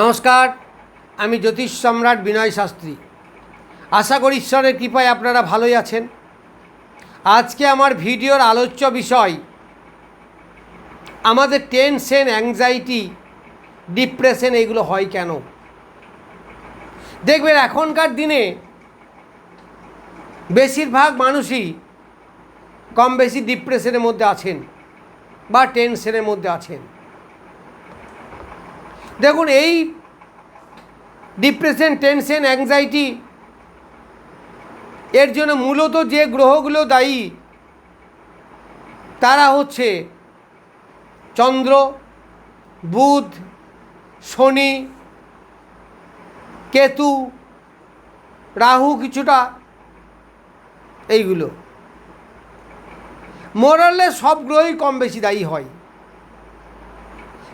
নমস্কার, আমি জ্যোতিষ সম্রাট বিনয় শাস্ত্রী। আশা করি ঈশ্বরের কৃপায় আপনারা ভালোই আছেন। আজকে আমার ভিডিওর আলোচ্য বিষয়, আমাদের টেনশন, অ্যাংজাইটি, ডিপ্রেশন এগুলো হয় কেন? দেখবেন, এখনকার দিনে বেশিরভাগ মানুষই কম বেশি ডিপ্রেশনের মধ্যে আছেন বা টেনশনের মধ্যে আছেন। দেখুন, এই ডিপ্রেশন টেনশন অ্যাংজাইটি এর জন্য মূলত যে গ্রহগুলো দায়ী, তারা হচ্ছে চন্দ্র, বুধ, শনি, কেতু, রাহু কিছুটা এইগুলো। মোরালে সব গ্রহই কম বেশি দায়ী হয়।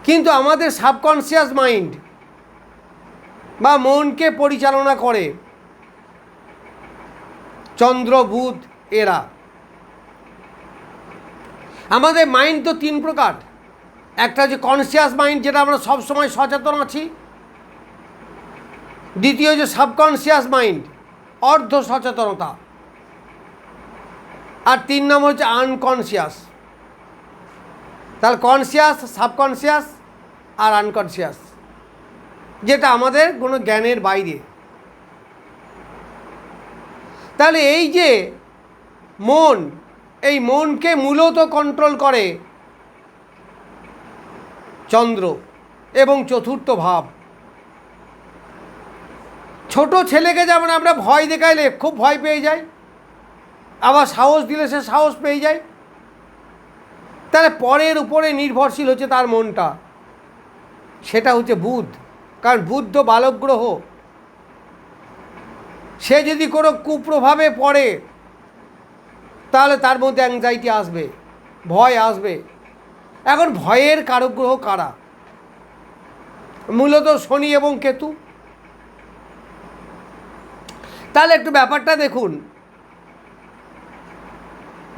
কিন্তু আমাদের সাবকনসিয়াস মাইন্ড বা মনকে পরিচালনা করে চন্দ্র, বুধ, এরা। আমাদের মাইন্ড তো তিন প্রকার। একটা যে কনসিয়াস মাইন্ড, যেটা আমরা সবসময় সচেতন আছি। দ্বিতীয় যে সাবকনসিয়াস মাইন্ড অর্ধ সচেতনতা আর তিন নম্বর হচ্ছে আনকনসিয়াস। তাহলে কনসিয়াস সাবকনসিয়াস আর আনকনসিয়াস যেটা আমাদের কোনো জ্ঞানের বাইরে। তাহলে এই যে মন, এই মনকে মূলত কন্ট্রোল করে চন্দ্র এবং চতুর্থ ভাব। ছোট ছেলেকে যেমন আমরা ভয় দেখাইলে খুব ভয় পেয়ে যাই, আবার সাহস দিলে সে সাহস পেয়ে যায়। তাহলে পরের উপরে নির্ভরশীল হচ্ছে তার মনটা। সেটা হচ্ছে বুধ। কারণ বুদ্ধ বালক গ্রহ সে যদি কোনো কুপ্রভাবে পড়ে, তাহলে তার মধ্যে অ্যাংজাইটি আসবে, ভয় আসবে। এখন ভয়ের কারক গ্রহ কারা? মূলত শনি এবং কেতু। তাহলে একটু ব্যাপারটা দেখুন।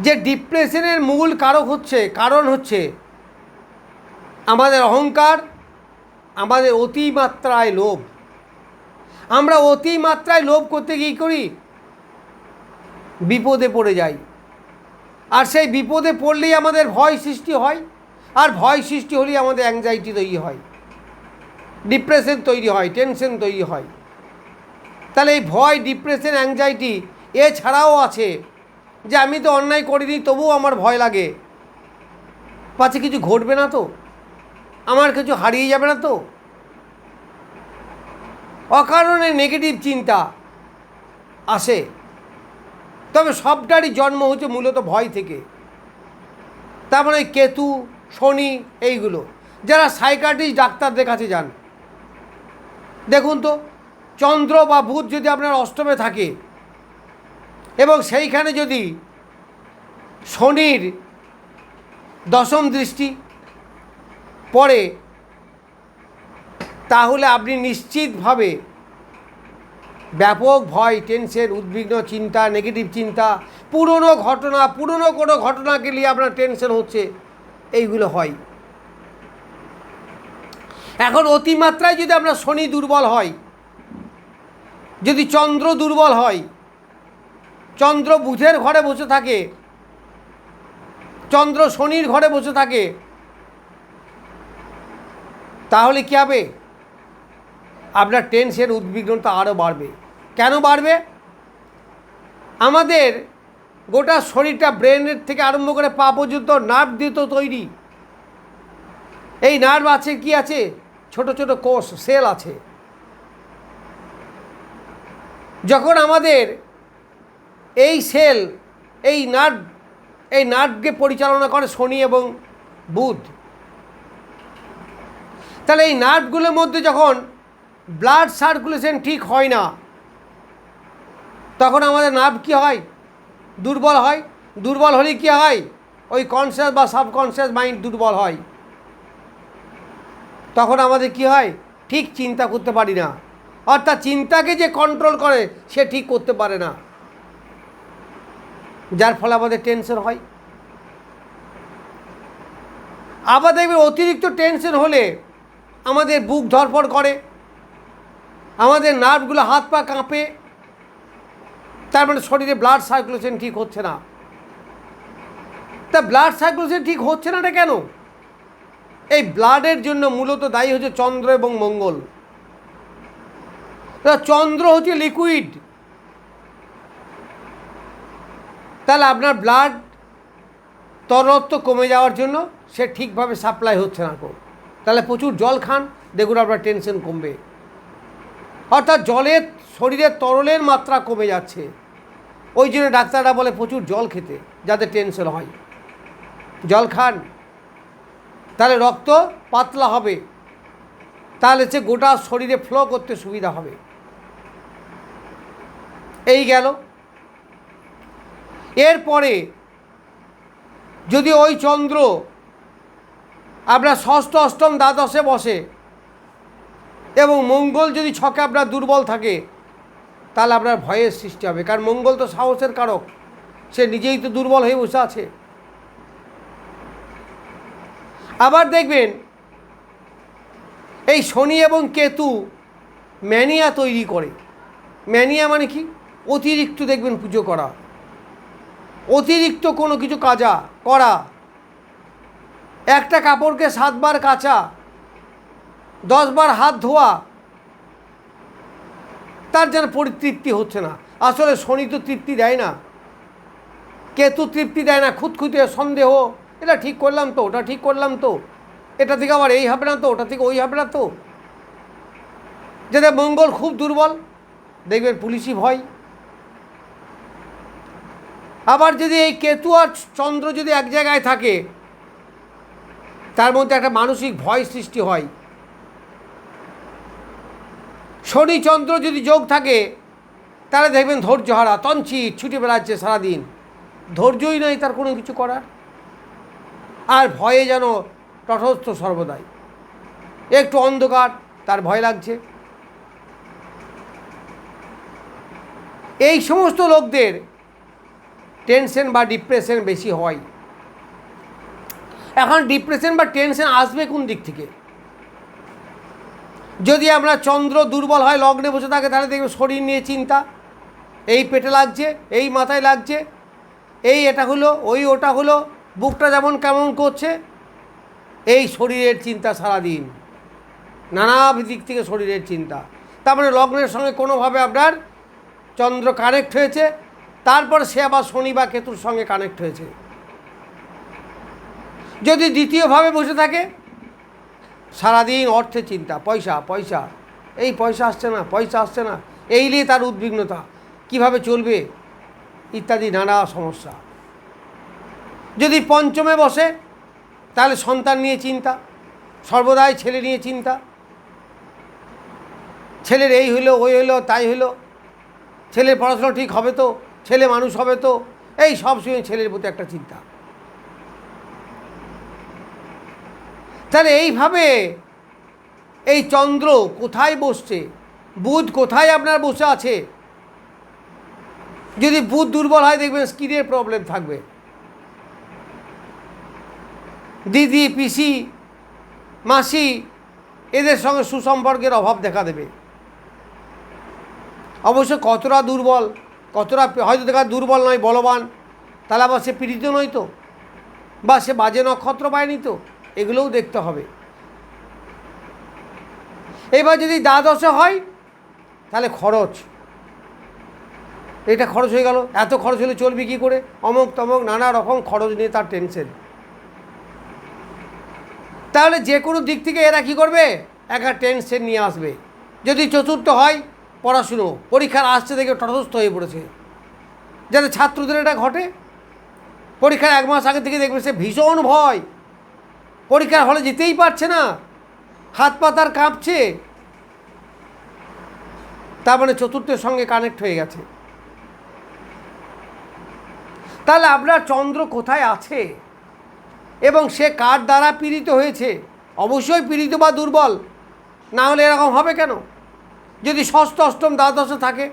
যে ডিপ্রেশনের মূল কারক হচ্ছে, কারণ হচ্ছে আমাদের অহংকার, আমাদের অতিমাত্রায় লোভ। আমরা অতিমাত্রায় লোভ করতে গিয়ে করি? বিপদে পড়ে যাই। আর সেই বিপদে পড়লেই আমাদের ভয় সৃষ্টি হয়, আর ভয় সৃষ্টি হলেই আমাদের অ্যাংজাইটি তৈরি হয়। ডিপ্রেশন তৈরি হয় টেনশন তৈরি হয়। তাহলে এই ভয় ডিপ্রেশন অ্যাংজাইটি এছাড়াও আছে। যে আমি তো অন্যায় করিনি, তবুও আমার ভয় লাগে। পাছে কিছু ঘটবে না তো? আমার কিছু হারিয়ে যাবে না তো? অকারণে নেগেটিভ চিন্তা আসে। তবে সবটারই জন্ম হচ্ছে মূলত ভয় থেকে। তার মানে কেতু, শনি, এইগুলো। যারা সাইকাট্রিস্ট ডাক্তারদের কাছে যান। দেখুন তো, চন্দ্র বা বুধ যদি আপনার অষ্টমে থাকে এবং সেইখানে যদি শনির দশম দৃষ্টি পড়ে, তাহলে আপনি নিশ্চিতভাবে ব্যাপক ভয়, টেনশন, উদ্বিগ্ন চিন্তা নেগেটিভ চিন্তা, পুরনো ঘটনা, পুরনো কোনো ঘটনাকে নিয়ে আপনার টেনশন হচ্ছে, এইগুলো হয়। এখন অতিমাত্রায় যদি আপনার শনি দুর্বল হয়, যদি চন্দ্র দুর্বল হয় চন্দ্র বুধের ঘরে বসে থাকে। চন্দ্র শনির ঘরে বসে থাকে। তাহলে কী হবে? আপনার টেনশন উদ্বিগ্নতা আরও বাড়বে। কেন বাড়বে? আমাদের গোটা শরীরটা ব্রেনের থেকে আরম্ভ করে পা পর্যন্ত নার্ভ দিয়ে তো তৈরি। এই নার্ভ আছে, কি আছে? ছোট ছোট কোষ সেল আছে। যখন আমাদের এই সেল, এই নার্ভ, এই নার্ভকে পরিচালনা করে শনি এবং বুধ। তাহলে এই নার্ভগুলোর মধ্যে যখন ব্লাড সার্কুলেশন ঠিক হয় না, তখন আমাদের নার্ভ কী হয়? দুর্বল হয়। দুর্বল হলে কী হয়? ওই কনসিয়াস বা সাবকনসিয়াস মাইন্ড দুর্বল হয়। তখন আমাদের কি হয়? ঠিক চিন্তা করতে পারি না। অর্থাৎ চিন্তাকে যে কন্ট্রোল করে, সে ঠিক করতে পারে না। যার ফলে আমাদের টেনশন হয়। আবার দেখবে অতিরিক্ত টেনশন হলে আমাদের বুক ধরফর করে, আমাদের নার্ভগুলো হাত পা কাঁপে, তার মানে শরীরে ব্লাড সার্কুলেশন ঠিক হচ্ছে না। তা ব্লাড সার্কুলেশন ঠিক হচ্ছে না এটা কেন? এই ব্লাডের জন্য মূলত দায়ী হচ্ছে চন্দ্র এবং মঙ্গল। চন্দ্র হচ্ছে লিকুইড তাহলে আপনার ব্লাড তরত্ব কমে যাওয়ার জন্য সে ঠিকভাবে সাপ্লাই হচ্ছে না কো তাহলে প্রচুর জল খান, দেখুন আপনার টেনশন কমবে। অর্থাৎ জলের, শরীরের তরলের মাত্রা কমে যাচ্ছে। ওই জন্য ডাক্তাররা বলে প্রচুর জল খেতে, যাতে টেনশন হয়। জল খান, তাহলে রক্ত পাতলা হবে। তাহলে সে গোটা শরীরে ফ্লো করতে সুবিধা হবে। এই গেল। এরপরে যদি ওই চন্দ্র আপনার ষষ্ঠ, অষ্টম দ্বাদশে বসে এবং মঙ্গল যদি ছকে আপনার দুর্বল থাকে, তাহলে আপনার ভয়ের সৃষ্টি হবে। কারণ মঙ্গল তো সাহসের কারক। সে নিজেই তো দুর্বল হয়ে বসে আছে। আবার দেখবেন, এই শনি এবং কেতু ম্যানিয়া তৈরি করে। ম্যানিয়া মানে কি? অতিরিক্ত দেখবেন পুজো করা। অতিরিক্ত কোনো কিছু কাজা করা একটা কাপড়কে সাতবার কাচা, দশবার হাত ধোয়া, তার যেন পরিতৃপ্তি হচ্ছে না। আসলে শনি তো তৃপ্তি দেয় না। কেতু তৃপ্তি দেয় না, খুঁতখুঁতে সন্দেহ। এটা ঠিক করলাম তো, ওটা ঠিক করলাম তো। এটা থেকে আবার এই হবে না তো, ওটা থেকে ওই হবে না তো। যাতে মঙ্গল খুব দুর্বল, দেখবেন পুলিশি ভয়। আবার যদি এই কেতু আর চন্দ্র যদি এক জায়গায় থাকে, তার মধ্যে একটা মানসিক ভয় সৃষ্টি হয়। শনি চন্দ্র যদি যোগ থাকে, তাহলে দেখবেন ধৈর্য হারা, তঞ্চি ছুটে বেড়াচ্ছে সারাদিন। ধৈর্যই নেই তার কোনো কিছু করার। আর ভয়ে যেন তটস্থ সর্বদাই। একটু অন্ধকার, তার ভয় লাগছে। এই সমস্ত লোকদের টেনশন বা ডিপ্রেশন বেশি হয়। এখন ডিপ্রেশন বা টেনশন আসবে কোন দিক থেকে? যদি আমরা চন্দ্র দুর্বল হয়, লগ্নে বসে থাকে, তাহলে দেখবে শরীর নিয়ে চিন্তা। এই পেটে লাগছে, এই মাথায় লাগছে, এই এটা হলো, ওই ওটা হলো, বুকটা যেমন কেমন করছে, এই শরীরের চিন্তা সারাদিন। নানা দিক থেকে শরীরের চিন্তা। তার মানে লগ্নের সঙ্গে কোনোভাবে আপনার চন্দ্র কানেক্ট হয়েছে তারপর সে আবার শনি বা কেতুর সঙ্গে কানেক্ট হয়েছে। যদি দ্বিতীয়ভাবে বসে থাকে, সারাদিন অর্থে চিন্তা, পয়সা পয়সা, এই পয়সা আসছে না, পয়সা আসছে না, এই নিয়ে তার উদ্বিগ্নতা, কীভাবে চলবে, ইত্যাদি নানা সমস্যা। যদি পঞ্চমে বসে, তাহলে সন্তান নিয়ে চিন্তা, সর্বদাই ছেলে নিয়ে চিন্তা। ছেলের এই হইল ওই হইল তাই হইল ছেলের পড়াশোনা ঠিক হবে তো? ছেলে মানুষ হবে তো। এই সব সময় ছেলের প্রতি একটা চিন্তা। তাহলে এইভাবে এই চন্দ্র কোথায় বসছে? বুধ কোথায় আপনার বসে আছে? যদি বুধ দুর্বল হয়, দেখবেন স্কিনের প্রবলেম থাকবে। দিদি, পিসি, মাসি, এদের সঙ্গে সুসম্পর্কের অভাব দেখা দেবে। অবশ্য কতটা দুর্বল? কতটা হয়তো দেখা দুর্বল নয়, বলবান। তাহলে আবার সে পীড়িত নয় তো? বা সে বাজে নক্ষত্র পায়নি তো? এগুলোও দেখতে হবে। এবার যদি দ্বাদশে হয়, তাহলে খরচ। এটা খরচ হয়ে গেল। এত খরচ হলে চলবে কী করে? অমুক তমক, নানা রকম খরচ নিয়ে তার টেনশন তাহলে যে কোনো দিক থেকে এরা কী করবে? একটা টেনশন নিয়ে আসবে। যদি চতুর্থ হয় পড়াশুনো পরীক্ষার আসছে দেখে তটস্থ হয়ে পড়েছে। যাতে ছাত্রদের এটা ঘটে। পরীক্ষার এক মাস আগে থেকে দেখবে সে ভীষণ ভয়। পরীক্ষার হলে যেতেই পারছে না। হাত পা তার কাঁপছে। তার মানে চতুর্থের সঙ্গে কানেক্ট হয়ে গেছে। তাহলে আপনার চন্দ্র কোথায় আছে? এবং সে কার দ্বারা পীড়িত হয়েছে? অবশ্যই পীড়িত বা দুর্বল। না হলে এরকম হবে কেন? যদি ষষ্ঠ, অষ্টম, দ্বাদশে থাকে,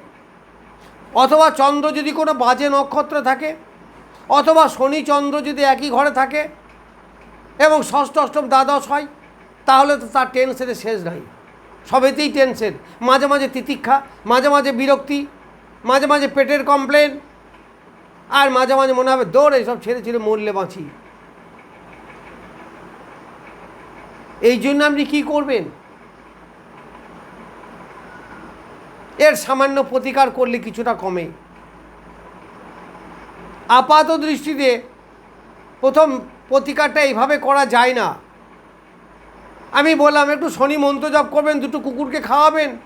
অথবা চন্দ্র যদি কোনো বাজে নক্ষত্র থাকে, অথবা শনি, চন্দ্র যদি একই ঘরে থাকে এবং ষষ্ঠ, অষ্টম, দ্বাদশ হয়, তাহলে তো তার টেনশনে শেষ নাই। সবেতেই টেনশন মাঝে মাঝে তিতিক্ষা, মাঝে মাঝে বিরক্তি, মাঝে মাঝে পেটের কমপ্লেন আর মাঝে মাঝে মনে হবে, দৌড়, এইসব ছেড়ে ছেড়ে মরলে বাঁচি। এই জন্য আপনি কী করবেন? এর সামান্য প্রতিকার করলে কিছুটা কমে। আপাত দৃষ্টিতে প্রথম প্রতিকারটা এইভাবে করা যায় না। আমি বললাম, একটু শনি মন্ত্র জপ করবেন, দুটো কুকুরকে খাওয়াবেন।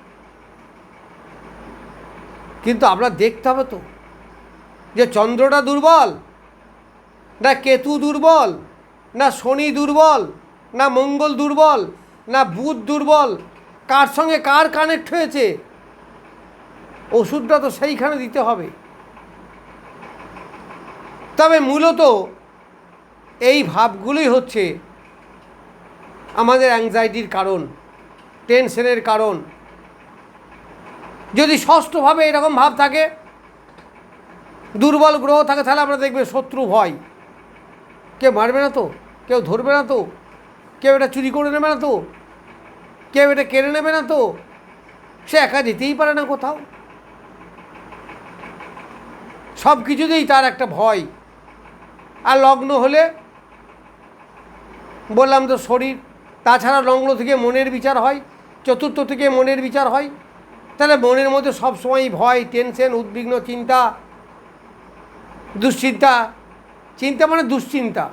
কিন্তু আপনার দেখতে হবে তো, যে চন্দ্রটা দুর্বল, না কেতু দুর্বল, না শনি দুর্বল, না মঙ্গল দুর্বল, না বুধ দুর্বল, কার সঙ্গে কার কানেক্ট হয়েছে? ওষুধটা তো সেইখানে দিতে হবে। তবে মূলত এই ভাবগুলোই হচ্ছে আমাদের অ্যাংজাইটির কারণ টেনশনের কারণ। যদি ষষ্ঠভাবে এরকম ভাব থাকে, দুর্বল গ্রহ থাকে, তাহলে আমরা দেখবে শত্রু ভয়। কেউ মারবে না তো, কেউ ধরবে না তো, কেউ এটা চুরি করে নেবে না তো, কেউ এটা কেড়ে নেবে না তো, সে একা যেতেই পারে না কোথাও। সব কিছুতেই তার একটা ভয়। আর লগ্ন হলে বললাম তো শরীর, তাছাড়া লগ্ন থেকে মনের বিচার হয়, চতুর্থ থেকে মনের বিচার হয়। তাহলে মনের মধ্যে সবসময় ভয় টেনশন উদ্বিগ্ন চিন্তা, দুশ্চিন্তা। চিন্তা মানে দুশ্চিন্তা।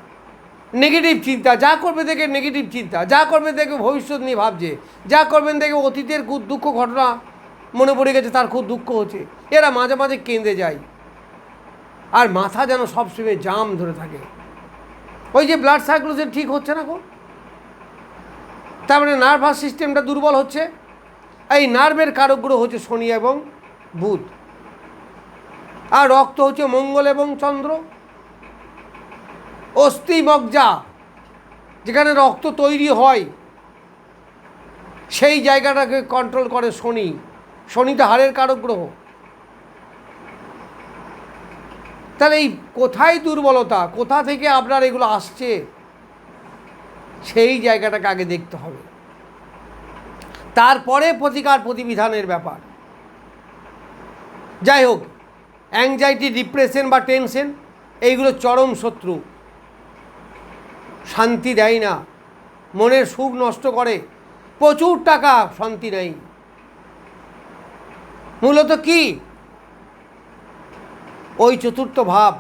নেগেটিভ চিন্তা, যা করবে দেখে নেগেটিভ চিন্তা, যা করবে দেখে ভবিষ্যৎ নিয়ে ভাবছে, যা করবেন দেখে অতীতের খুব দুঃখ ঘটনা মনে পড়ে গেছে তার খুব দুঃখ হচ্ছে। এরা মাঝে মাঝে কেঁদে যায়। আর মাথা যেন সবসময় জাম ধরে থাকে। ওই যে ব্লাড সার্কুলেশন ঠিক হচ্ছে না গো? তার মানে নার্ভাস সিস্টেমটা দুর্বল হচ্ছে। এই নার্ভের কারকগুলো হচ্ছে শনি এবং বুধ। আর রক্ত হচ্ছে মঙ্গল এবং চন্দ্র। অস্থি মজ্জা যেখানে রক্ত তৈরি হয়, সেই জায়গাটাকে কন্ট্রোল করে শনি। শনি তো হাড়ের কারক গ্রহ তাহলে এই কোথায় দুর্বলতা? কোথা থেকে আপনার এগুলো আসছে? সেই জায়গাটাকে আগে দেখতে হবে। তারপরে প্রতিকার প্রতিবিধানের ব্যাপার। যাই হোক অ্যাংজাইটি ডিপ্রেশন বা টেনশন এইগুলো চরম শত্রু। শান্তি দেয় না। মনের সুখ নষ্ট করে। প্রচুর টাকা শান্তি নেই। মূলত কি? ওই চতুর্থ ভাব,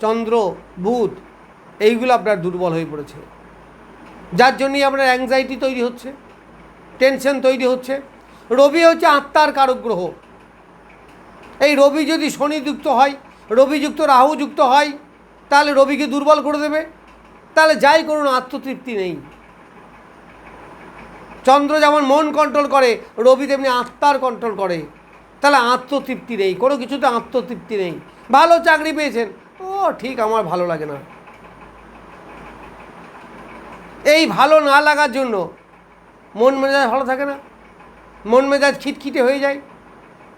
চন্দ্র, বুধ, এইগুলো আপনার দুর্বল হয়ে পড়েছে। যার জন্যই আপনার অ্যাংজাইটি তৈরি হচ্ছে টেনশন তৈরি হচ্ছে। রবি হচ্ছে আত্মার কারক গ্রহ এই রবি যদি শনিযুক্ত হয়, রবিযুক্ত রাহু যুক্ত হয়, তাহলে রবিকে দুর্বল করে দেবে। তাহলে যাই করুন, আত্মতৃপ্তি নেই। চন্দ্র যেমন মন কন্ট্রোল করে, রবি তেমনি আত্মার কন্ট্রোল করে। তাহলে আত্মতৃপ্তি নেই, কোনো কিছুতে আত্মতৃপ্তি নেই। ভালো চাকরি পেয়েছেন। ও, ঠিক আমার ভালো লাগে না। এই ভালো না লাগার জন্য মন মেজাজ ভালো থাকে না। মন মেজাজ খিটখিটে হয়ে যায়।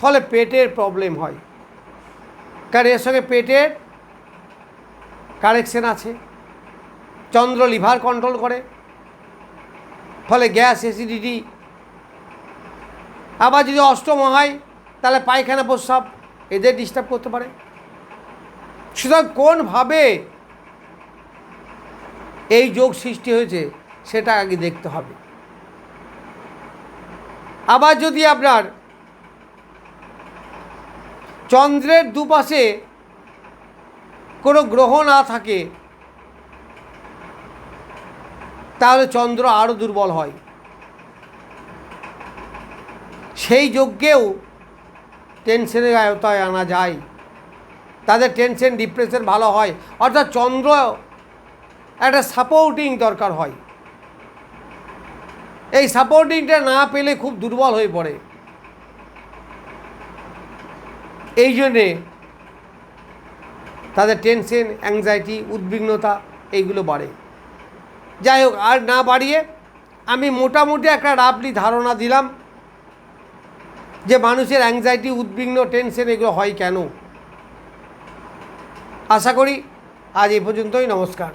ফলে পেটের প্রবলেম হয়। কারণ এর সঙ্গে পেটের কারেকশন আছে। চন্দ্র লিভার কন্ট্রোল করে। ফলে গ্যাস অ্যাসিডিটি আবার যদি অষ্টম হয়, তাহলে পায়খানা প্রস্রাব। এদের ডিস্টার্ব করতে পারে। সুতরাং কোনভাবে এই যোগ সৃষ্টি হয়েছে, সেটা আগে দেখতে হবে। আবার যদি আপনার চন্দ্রের দুপাশে কোনো গ্রহ না থাকে, তাহলে চন্দ্র আরও দুর্বল হয়। সেই যজ্ঞেও টেনশনের আয়তায় আনা যায়। তাদের টেনশন ডিপ্রেশন ভালো হয়। অর্থাৎ চন্দ্র একটা সাপোর্টিং দরকার হয়। এই সাপোর্টিংটা না পেলে খুব দুর্বল হয়ে পড়ে। এই জন্যে তাদের টেনশন অ্যাংজাইটি উদ্বিগ্নতা এইগুলো বাড়ে। যাই হোক, আর না বাড়িয়ে আমি মোটামুটি একটা রাবলি ধারণা দিলাম যে মানুষের অ্যাংজাইটি উদ্বিগ্ন টেনশন এগুলো হয় কেন? আশা করি আজ এই পর্যন্তই নমস্কার।